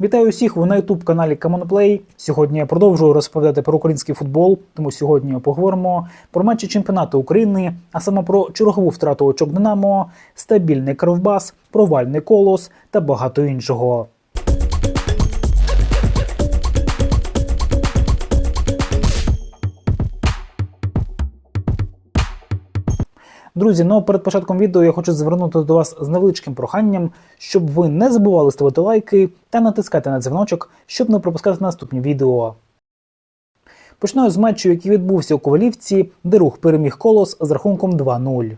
Вітаю усіх! Ви на youtube каналі Камонплей. Сьогодні я продовжую розповідати про український футбол, тому сьогодні поговоримо про матчі чемпіонату України, а саме про чергову втрату очок Динамо, стабільний кровбас, провальний колос та багато іншого. Друзі, ну перед початком відео я хочу звернути до вас з невеличким проханням, щоб ви не забували ставити лайки та натискати на дзвіночок, щоб не пропускати наступні відео. Починаю з матчу, який відбувся у Ковалівці, де рух переміг колос з рахунком 2-0.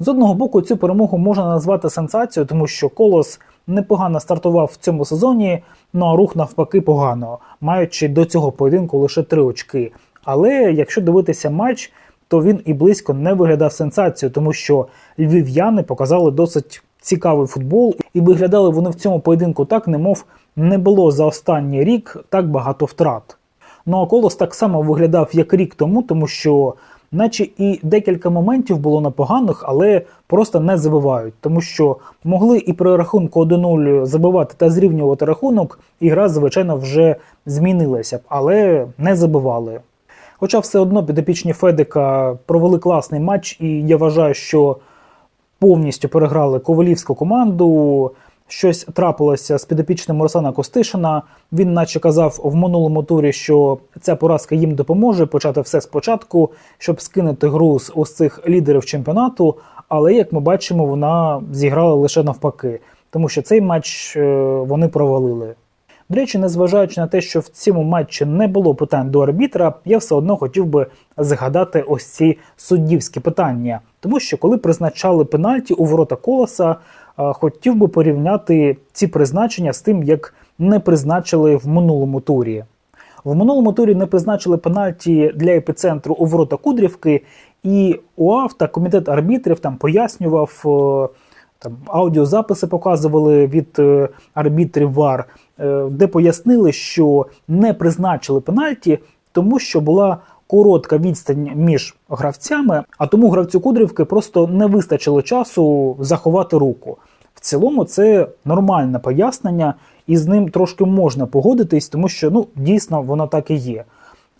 З одного боку, цю перемогу можна назвати сенсацією, тому що колос непогано стартував в цьому сезоні, ну а рух навпаки погано, маючи до цього поєдинку лише три очки. Але якщо дивитися матч, то він і близько не виглядав сенсацією, тому що львів'яни показали досить цікавий футбол, і виглядали вони в цьому поєдинку так, немов не було за останній рік так багато втрат. Ну а колос так само виглядав як рік тому, тому що, наче і декілька моментів було непоганих, але просто не забивають, тому що могли і при рахунку 1-0 забивати та зрівнювати рахунок, і гра, звичайно, вже змінилася б, але не забивали. Хоча все одно підопічні Федека провели класний матч, і я вважаю, що повністю переграли ковалівську команду. Щось трапилося з підопічним Руслана Костишина. Він, наче казав в минулому турі, що ця поразка їм допоможе почати все спочатку, щоб скинути груз ось цих лідерів чемпіонату. Але як ми бачимо, вона зіграла лише навпаки, тому що цей матч е, вони провалили. До речі, незважаючи на те, що в цьому матчі не було питань до арбітра, я все одно хотів би згадати ось ці суддівські питання, тому що коли призначали пенальті у ворота колоса, е, хотів би порівняти ці призначення з тим, як не призначили в минулому турі. В минулому турі не призначили пенальті для епіцентру у ворота Кудрівки, і УАВ та комітет арбітрів там пояснював. е, там аудіозаписи показували від е, арбітрів ВАР, де пояснили, що не призначили пенальті, тому що була коротка відстань між гравцями, а тому гравцю Кудрівки просто не вистачило часу заховати руку. В цілому це нормальне пояснення, і з ним трошки можна погодитись, тому що ну дійсно воно так і є.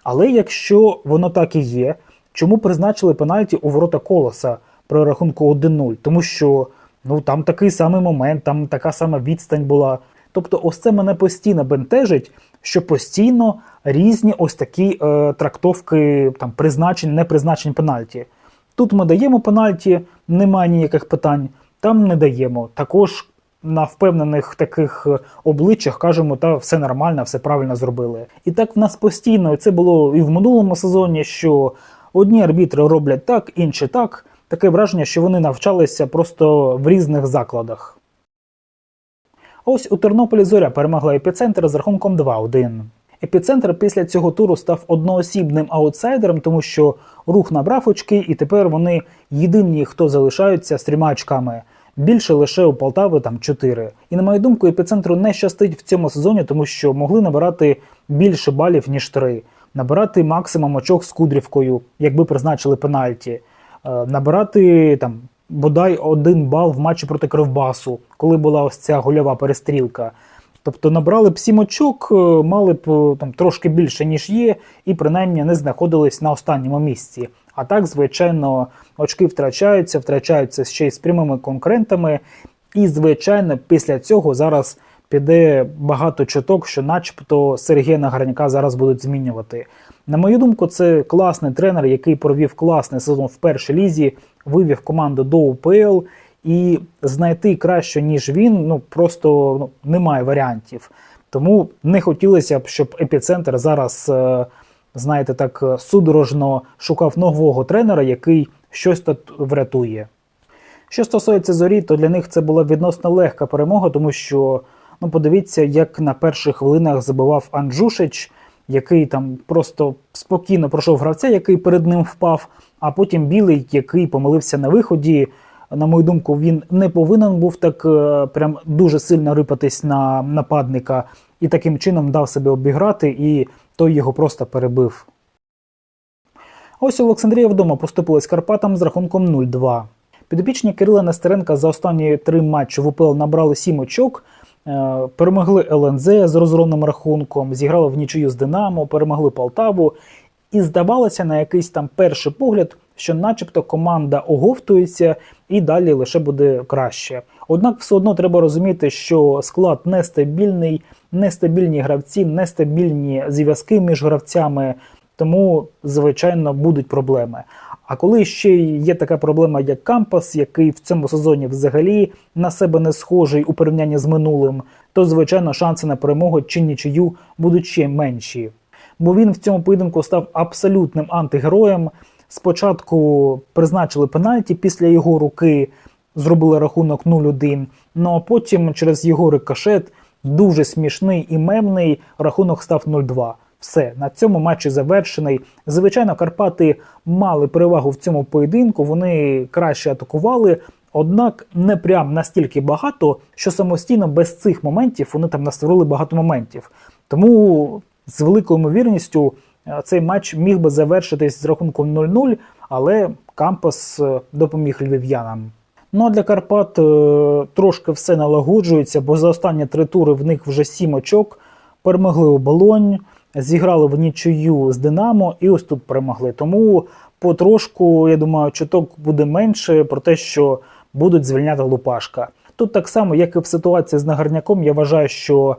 Але якщо воно так і є, чому призначили пенальті у ворота колоса при рахунку 1-0? Тому що ну там такий самий момент, там така сама відстань була. Тобто, ось це мене постійно бентежить, що постійно різні ось такі е, трактовки там призначень, не призначень пенальті. Тут ми даємо пенальті, немає ніяких питань, там не даємо. Також на впевнених таких е, обличчях кажемо, та все нормально, все правильно зробили. І так в нас постійно і це було і в минулому сезоні, що одні арбітри роблять так, інші так. Таке враження, що вони навчалися просто в різних закладах. Ось у Тернополі Зоря перемогла епіцентр з рахунком 2-1. Епіцентр після цього туру став одноосібним аутсайдером, тому що рух набрав очки, і тепер вони єдині, хто залишаються з трьома очками. Більше лише у Полтави там 4. І на мою думку, епіцентру не щастить в цьому сезоні, тому що могли набирати більше балів, ніж 3. Набирати максимум очок з Кудрівкою, якби призначили пенальті. Е, Набирати там бодай один бал в матчі проти Кривбасу, коли була ось ця гольова перестрілка. Тобто набрали б сім очок, е, мали б е, там трошки більше, ніж є, і принаймні не знаходились на останньому місці. А так, звичайно, очки втрачаються, втрачаються ще й з прямими конкурентами. І, звичайно, після цього зараз піде багато чуток, що, начебто, Сергія Нагорняка зараз будуть змінювати. На мою думку, це класний тренер, який провів класний сезон в першій лізі, вивів команду до УПЛ. І знайти краще, ніж він, ну просто ну, немає варіантів. Тому не хотілося б, щоб епіцентр зараз, е, знаєте, так судорожно шукав нового тренера, який щось тут врятує. Що стосується зорі, то для них це була відносно легка перемога, тому що ну подивіться, як на перших хвилинах забивав Анджушич, який там просто спокійно пройшов гравця, який перед ним впав, а потім білий, який помилився на виході. На мою думку, він не повинен був так е, прям дуже сильно рипатись на нападника і таким чином дав себе обіграти, і той його просто перебив. Ось Олександрія вдома поступилась Карпатам з рахунком 0-2. Підопічні Кирила Нестеренка за останні три матчі в УПЛ набрали 7 очок. Е, Перемогли ЛНЗ з розгромним рахунком, зіграли в нічию з Динамо, перемогли Полтаву. І здавалося на якийсь там перший погляд, що, начебто, команда оговтується і далі лише буде краще. Однак, все одно треба розуміти, що склад нестабільний, нестабільні гравці, нестабільні зв'язки між гравцями, тому, звичайно, будуть проблеми. А коли ще є така проблема, як Кампас, який в цьому сезоні взагалі на себе не схожий у порівнянні з минулим, то звичайно шанси на перемогу чи нічию будуть ще менші. Бо він в цьому поєдинку став абсолютним антигероєм. Спочатку призначили пенальті після його руки, зробили рахунок 0-1. Ну а потім через його рикошет, дуже смішний і мемний, рахунок став 0-2. Все, на цьому матчі завершений. Звичайно, Карпати мали перевагу в цьому поєдинку, вони краще атакували, однак не прям настільки багато, що самостійно без цих моментів вони там настворили багато моментів. Тому з великою ймовірністю е, цей матч міг би завершитись з рахунком 0-0, але Кампас е, допоміг львів'янам. Ну а для Карпат е, трошки все налагоджується, бо за останні три тури в них вже сім очок. Перемогли оболонь, зіграли в нічию з Динамо і ось тут перемогли. Тому потрошку, я думаю, чуток буде менше про те, що будуть звільняти Лупашка. Тут так само, як і в ситуації з Нагарняком, я вважаю, що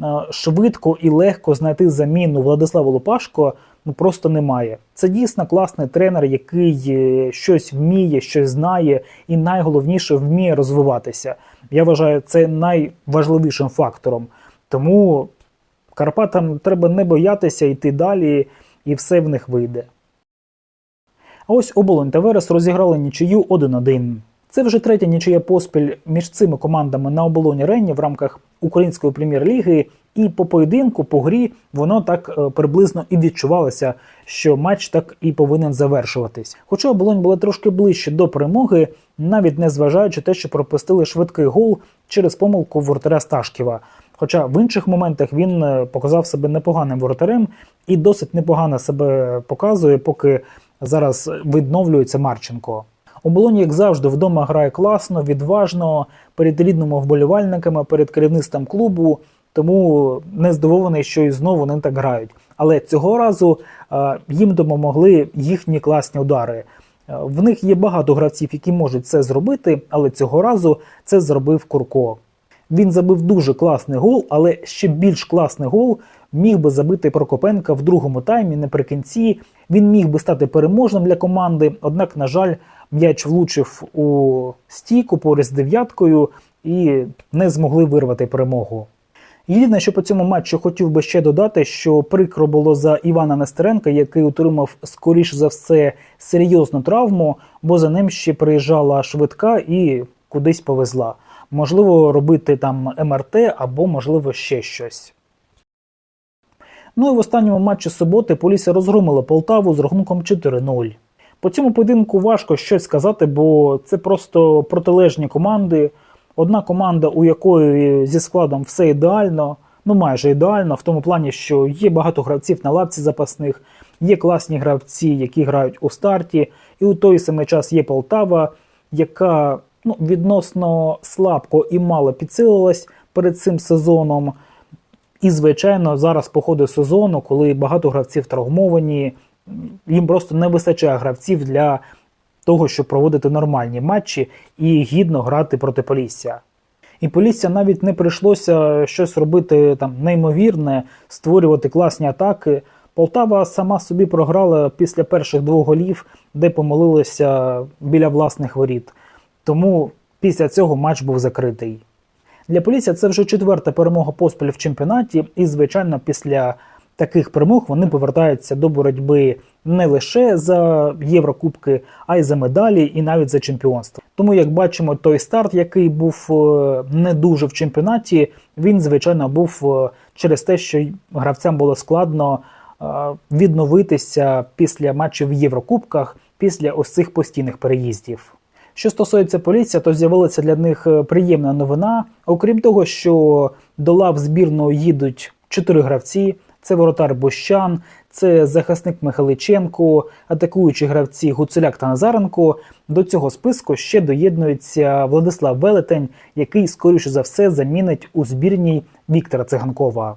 е, швидко і легко знайти заміну Владиславу Лупашко ну просто немає. Це дійсно класний тренер, який е, щось вміє, щось знає, і найголовніше вміє розвиватися. Я вважаю, це найважливішим фактором. Тому Карпатам треба не боятися йти далі, і все в них вийде. А ось оболонь та Верес розіграли нічию 1-1. Це вже третя нічия поспіль між цими командами на оболоні Ренні в рамках української прем'єр-ліги. І по поєдинку, по грі, воно так е, приблизно і відчувалося, що матч так і повинен завершуватись. Хоча оболонь була трошки ближче до перемоги, навіть не зважаючи те, що пропустили швидкий гол через помилку воротаря Сташківа. Хоча в інших моментах він е, показав себе непоганим воротарем і досить непогано себе показує, поки зараз відновлюється Марченко. Оболонь, як завжди, вдома грає класно, відважно, перед рідними вболівальниками, перед керівництвом клубу. Тому не здивований, що і знову вони так грають. Але цього разу е, їм допомогли їхні класні удари. Е, В них є багато гравців, які можуть це зробити, але цього разу це зробив Курко. Він забив дуже класний гол, але ще більш класний гол міг би забити Прокопенка в другому таймі наприкінці. Він міг би стати переможним для команди, однак, на жаль, м'яч влучив у стійку поряд з дев'яткою і не змогли вирвати перемогу. Єдине, що по цьому матчу хотів би ще додати, що прикро було за Івана Нестеренка, який отримав скоріш за все серйозну травму, бо за ним ще приїжджала швидка і кудись повезла. Можливо, робити там МРТ або, можливо, ще щось. Ну і в останньому матчі суботи Полісся розгромила Полтаву з рахунком 4-0. По цьому поєдинку важко щось сказати, бо це просто протилежні команди. Одна команда, у якої зі складом все ідеально, ну майже ідеально, в тому плані, що є багато гравців на лавці запасних, є класні гравці, які грають у старті, і у той самий час є Полтава, яка ну, відносно слабко і мало підсилилась перед цим сезоном. І, звичайно, зараз по ходу сезону, коли багато гравців травмовані, їм просто не вистачає гравців для того, щоб проводити нормальні матчі і гідно грати проти Полісся. І Полісся навіть не прийшлося щось робити там неймовірне, створювати класні атаки. Полтава сама собі програла після перших двох голів, де помолилися біля власних воріт. Тому після цього матч був закритий. Для Полісся це вже четверта перемога поспіль в чемпіонаті, і, звичайно, після таких перемог вони повертаються до боротьби не лише за Єврокубки, а й за медалі, і навіть за чемпіонство. Тому, як бачимо, той старт, який був е, не дуже в чемпіонаті, він звичайно був е, через те, що гравцям було складно е, відновитися після матчів в Єврокубках, після ось цих постійних переїздів. Що стосується поліція, то з'явилася для них приємна новина. Окрім того, що до лав збірної їдуть чотири гравці: це воротар Бощан, Це захисник Михайличенко, атакуючі гравці Гуцуляк та Назаренко. До цього списку ще доєднується Владислав Велетень, який, скоріше за все, замінить у збірній Віктора Циганкова.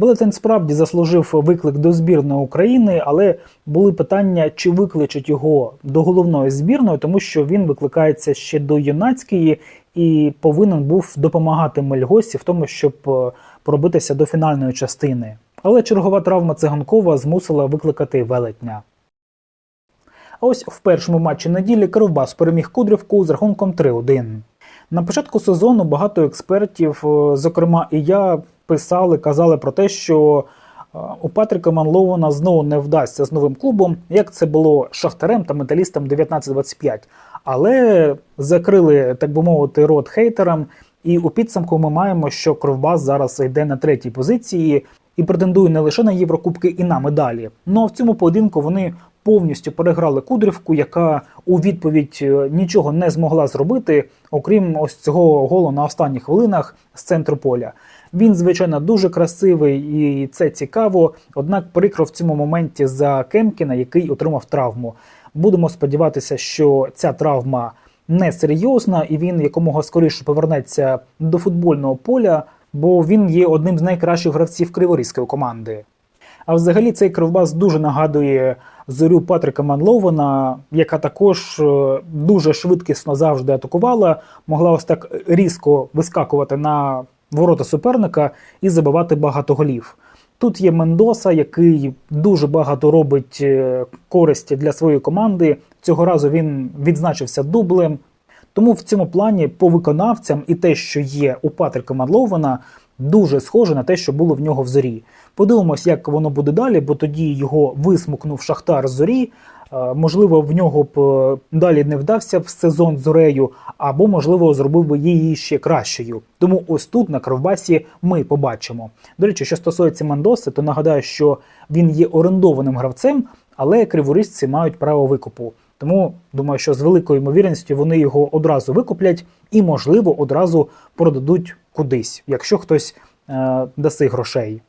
Велетень справді заслужив виклик до збірної України, але були питання, чи викличуть його до головної збірної, тому що він викликається ще до юнацької і повинен був допомагати Мельгосі в тому, щоб е, пробитися до фінальної частини. Але чергова травма циганкова змусила викликати велетня. А ось в першому матчі неділі Кривбас переміг Кудрівку з рахунком 3-1. На початку сезону багато експертів, е, зокрема і я, писали, казали про те, що е, у Патріка Манлоуна знову не вдасться з новим клубом, як це було Шахтарем та металістам 19-25. Але закрили, так би мовити, рот хейтерам. І у підсумку ми маємо, що Кровбас зараз йде на третій позиції і претендує не лише на Єврокубки і на медалі. Ну а в цьому поєдинку вони повністю переграли Кудрівку, яка у відповідь е, нічого не змогла зробити, окрім ось цього голу на останніх хвилинах з центру поля. Він, звичайно, дуже красивий і це цікаво. Однак прикро в цьому моменті за Кемкіна, який отримав травму. Будемо сподіватися, що ця травма не серйозна, і він якомога скоріше повернеться до футбольного поля, бо він є одним з найкращих гравців криворізької команди. А взагалі цей кривбас дуже нагадує зорю Патрика Манлована, яка також е, дуже швидкісно завжди атакувала, могла ось так різко вискакувати на ворота суперника і забивати багато голів. Тут є Мендоса, який дуже багато робить е, користі для своєї команди. Цього разу він відзначився дублем. Тому в цьому плані по виконавцям і те, що є у Патрика Манлована, дуже схоже на те, що було в нього в зорі. Подивимось, як воно буде далі, бо тоді його висмукнув Шахтар з зорі. Можливо, в нього б е, далі не вдався в сезон з зорею, або, можливо, зробив би її ще кращою. Тому ось тут на Кровбасі ми побачимо. До речі, що стосується Мендоси, то нагадаю, що він є орендованим гравцем, але криворізці мають право викупу. Тому думаю, що з великою ймовірністю вони його одразу викуплять і, можливо, одразу продадуть кудись, якщо хтось е, даси грошей.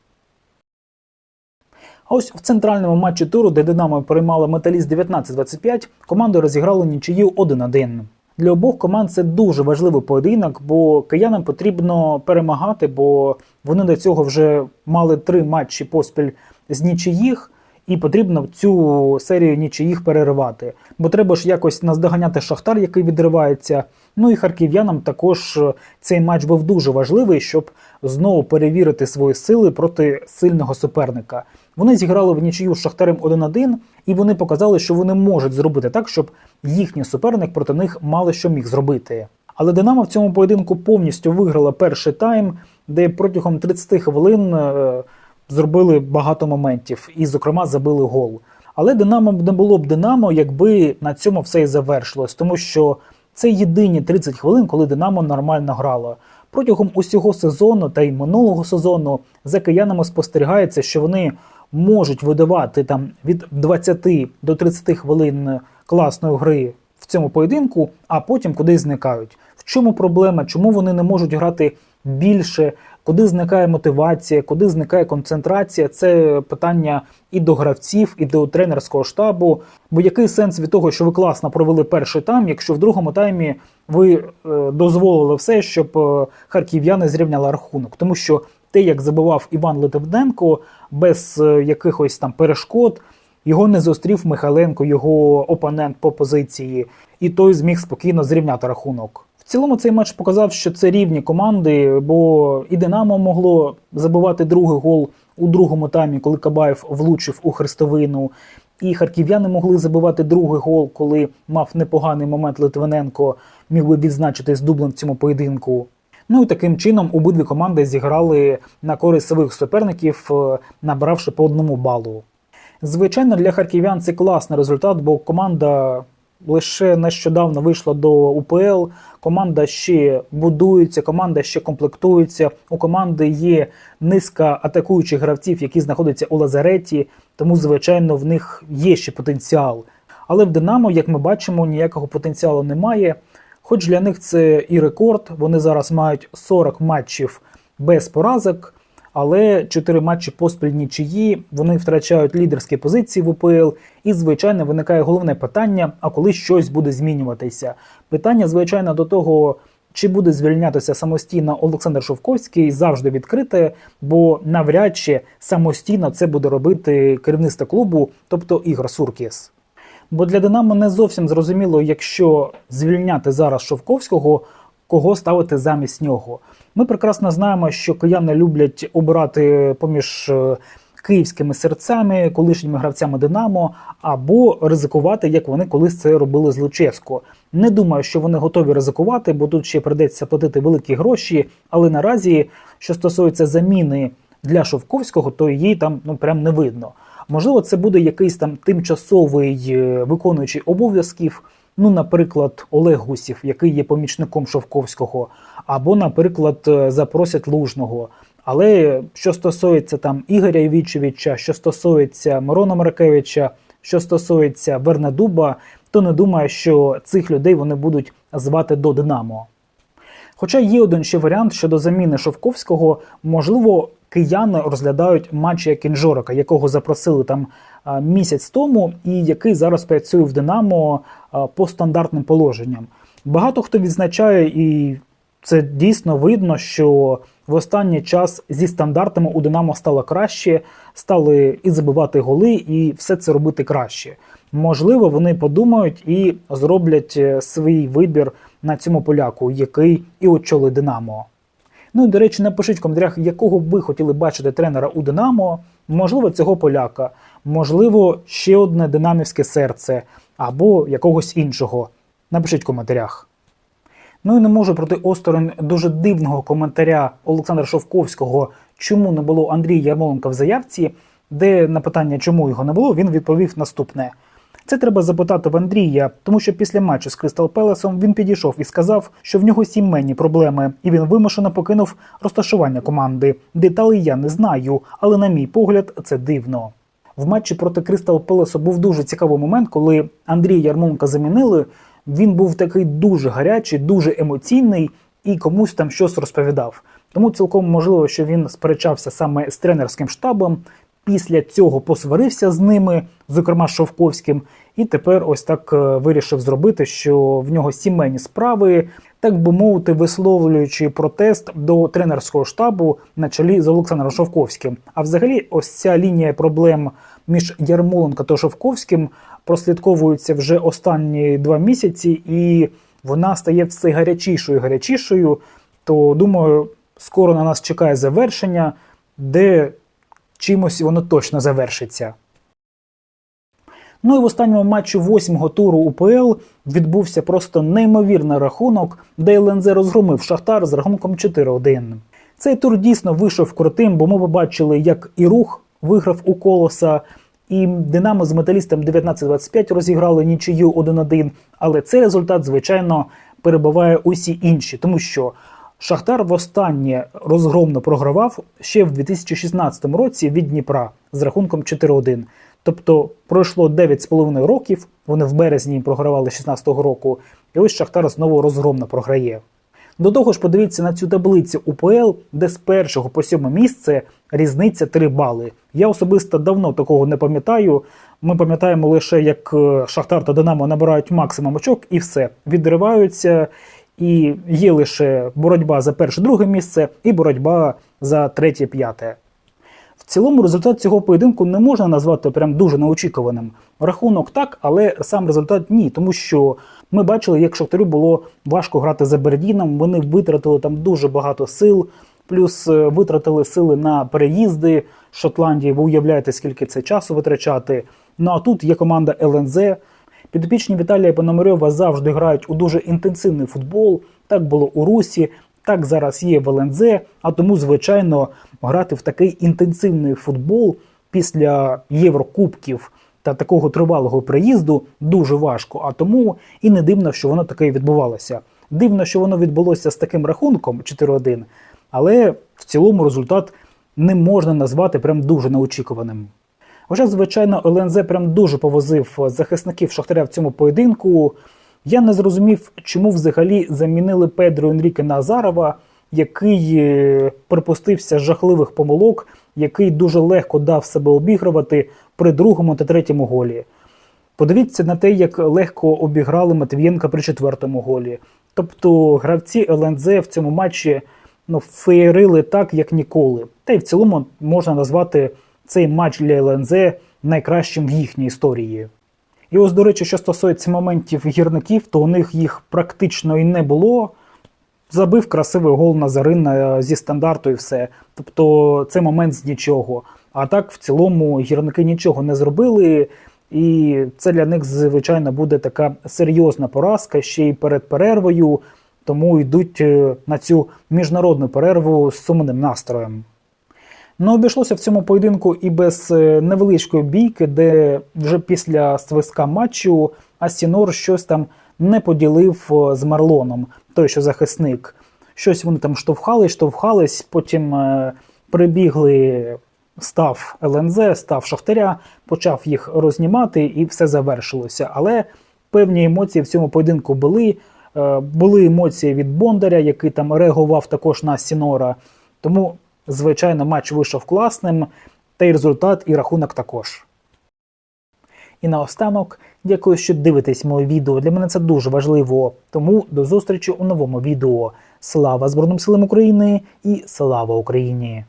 А ось в центральному матчі туру, де Динамо приймало металіст 19-25, команди розіграли нічию 1-1. Для обох команд це дуже важливий поєдинок, бо киянам потрібно перемагати, бо вони до цього вже мали три матчі поспіль з нічиїх, і потрібно цю серію нічиїх переривати. Бо треба ж якось наздоганяти Шахтар, який відривається. Ну і харків'янам також е, цей матч був дуже важливий, щоб знову перевірити свої сили проти сильного суперника. Вони зіграли в нічию з Шахтарем 1-1, і вони показали, що вони можуть зробити так, щоб їхній суперник проти них мало що міг зробити. Але Динамо в цьому поєдинку повністю виграла перший тайм, де протягом 30 хвилин е, зробили багато моментів, і, зокрема, забили гол. Але Динамо не було б Динамо, якби на цьому все і завершилось, тому що це єдині 30 хвилин, коли Динамо нормально грало. Протягом усього сезону та й минулого сезону за киянами спостерігається, що вони можуть видавати там від 20 до 30 хвилин класної гри в цьому поєдинку, а потім кудись зникають. В чому проблема? Чому вони не можуть грати більше? Куди зникає мотивація, куди зникає концентрація? Це питання і до гравців, і до тренерського штабу. Бо який сенс від того, що ви класно провели перший тайм, якщо в другому таймі ви е, дозволили все, щоб е, харків'яни зрівняли рахунок? Тому що те, як забивав Іван Литвиненко, без е, якихось там перешкод. Його не зустрів Михайленко, його опонент по позиції, і той зміг спокійно зрівняти рахунок. В цілому цей матч показав, що це рівні команди, бо і Динамо могло забивати другий гол у другому таймі, коли Кабаєв влучив у хрестовину. І харків'яни могли забивати другий гол, коли мав непоганий момент Литвиненко, міг би відзначитись дублем в цьому поєдинку. Ну і таким чином обидві команди зіграли на користь своїх суперників, е, набравши по одному балу. Звичайно, для харків'ян це класний результат, бо команда лише нещодавно вийшла до УПЛ. Команда ще будується, команда ще комплектується. У команди є низка атакуючих гравців, які знаходяться у лазареті, тому, звичайно, в них є ще потенціал. Але в Динамо, як ми бачимо, ніякого потенціалу немає. Хоч для них це і рекорд, вони зараз мають 40 матчів без поразок. Але чотири матчі поспіль нічиї, вони втрачають лідерські позиції в УПЛ, і звичайно виникає головне питання: а коли щось буде змінюватися? Питання, звичайно, до того. Чи буде звільнятися самостійно Олександр Шовковський завжди відкрите, бо навряд чи самостійно це буде робити керівництво клубу, тобто Ігор Суркіс. Бо для Динамо не зовсім зрозуміло, якщо звільняти зараз Шовковського, кого ставити замість нього. Ми прекрасно знаємо, що кияни люблять обирати поміж е, київськими серцями, колишніми гравцями Динамо, або ризикувати, як вони колись це робили з Луческо. Не думаю, що вони готові ризикувати, бо тут ще придеться платити великі гроші. Але наразі, що стосується заміни для Шовковського, то її там ну прям не видно. Можливо, це буде якийсь там тимчасовий е, виконуючий обов'язків. Ну, наприклад, Олег Гусів, який є помічником Шовковського, або, наприклад, е, запросять Лужного. Але що стосується там Ігоря Івічевича, що стосується Мирона Маркевича, що стосується Вернедуба, то не думаю, що цих людей вони будуть звати до Динамо. Хоча є один ще варіант щодо заміни Шовковського, можливо, кияни розглядають матчі Кінжорика, якого запросили там місяць тому, і який зараз працює в Динамо по стандартним положенням. Багато хто відзначає, і це дійсно видно, що в останній час зі стандартами у Динамо стало краще, стали і забивати голи, і все це робити краще. Можливо, вони подумають і зроблять е, свій вибір на цьому поляку, який і очолить Динамо. Ну і до речі, напишіть в коментарях, якого ви хотіли бачити тренера у Динамо. Можливо, цього поляка, можливо, ще одне динамівське серце або якогось іншого. Напишіть в коментарях. Ну і не можу проти осторонь дуже дивного коментаря Олександра Шовковського, чому не було Андрія Ярмоленка в заявці, де на питання, чому його не було, він відповів наступне. Це треба запитати в Андрія, тому що після матчу з Кристал Пелесом він підійшов і сказав, що в нього сімейні проблеми, і він вимушено покинув розташування команди. Деталей я не знаю, але на мій погляд, це дивно. В матчі проти Кристал Пелесу був дуже цікавий момент, коли Андрія Ярмоленка замінили. Він був такий дуже гарячий, дуже емоційний і комусь там щось розповідав. Тому цілком можливо, що він сперечався саме з тренерським штабом. Після цього посварився з ними, зокрема Шовковським, і тепер ось так е, вирішив зробити, що в нього сімейні справи, так би мовити, висловлюючи протест до тренерського штабу на чолі з Олександром Шовковським. А взагалі, ось ця лінія проблем між Ярмоленко та Шовковським прослідковується вже останні два місяці, і вона стає все гарячішою, і гарячішою. То думаю, скоро на нас чекає завершення, де чимось воно точно завершиться. Ну і в останньому матчі восьмого туру УПЛ відбувся просто неймовірний рахунок, де ЛНЗ розгромив Шахтар з рахунком 4-1. Цей тур дійсно вийшов крутим, бо ми побачили, як і рух виграв у колоса, і Динамо з металістом 19-25 розіграли нічию 1-1. Але цей результат, звичайно, перебуває усі інші, тому що Шахтар востаннє розгромно програвав ще в 2016 році від Дніпра з рахунком 4-1. Тобто пройшло 9,5 років. Вони в березні програвали 16-го року, і ось Шахтар знову розгромно програє. До того ж, подивіться на цю таблицю УПЛ, де з першого по сьоме місце різниця 3 бали. Я особисто давно такого не пам'ятаю. Ми пам'ятаємо лише, як е, Шахтар та Динамо набирають максимум очок і все відриваються. І є лише боротьба за перше-друге місце і боротьба за третє-п'яте. В цілому результат цього поєдинку не можна назвати прям дуже неочікуваним. Рахунок так, але сам результат ні, тому що ми бачили, як Шахтарю було важко грати за Бердіном. Вони витратили там дуже багато сил, плюс е, витратили сили на переїзди Шотландії. Ви уявляєте, скільки це часу витрачати. Ну а тут є команда ЛНЗ. Підопічні Віталія Пономарьова завжди грають у дуже інтенсивний футбол. Так було у Русі, так зараз є в ЛНЗ, а тому, звичайно, грати в такий інтенсивний футбол після Єврокубків та такого тривалого приїзду дуже важко. А тому і не дивно, що воно таке відбувалося. Дивно, що воно відбулося з таким рахунком 4-1, але в цілому результат не можна назвати прям дуже неочікуваним. Хоча, звичайно, ЛНЗ прям дуже повозив захисників Шахтаря в цьому поєдинку. Я не зрозумів, чому взагалі замінили Педро Енріке на який е, припустився жахливих помилок, який дуже легко дав себе обігрувати при другому та третьому голі. Подивіться на те, як легко обіграли Матвієнка при четвертому голі. Тобто гравці ЛНЗ в цьому матчі ну, феєрили так, як ніколи. Та й в цілому можна назвати цей матч для ЛНЗ найкращим в їхній історії. І ось, до речі, що стосується моментів гірників, то у них їх практично і не було. Забив красивий гол Назарин е, зі стандарту і все. Тобто це момент з нічого. А так, в цілому, гірники нічого не зробили, і це для них, звичайно, буде така серйозна поразка ще й перед перервою, тому йдуть е, на цю міжнародну перерву з сумним настроєм. Не обійшлося в цьому поєдинку і без е, невеличкої бійки, де вже після свистка матчу Астінор щось там не поділив е, з Марлоном, той, що захисник. Щось вони там штовхались, штовхались, потім е, прибігли став ЛНЗ, став Шахтаря, почав їх рознімати, і все завершилося. Але певні емоції в цьому поєдинку були. Були емоції від Бондаря, який там реагував також на Сінора. Тому, звичайно, матч вийшов класним, та й результат, і рахунок також. І наостанок, дякую, що дивитесь моє відео. Для мене це дуже важливо. Тому до зустрічі у новому відео. Слава Збройним силам України і слава Україні!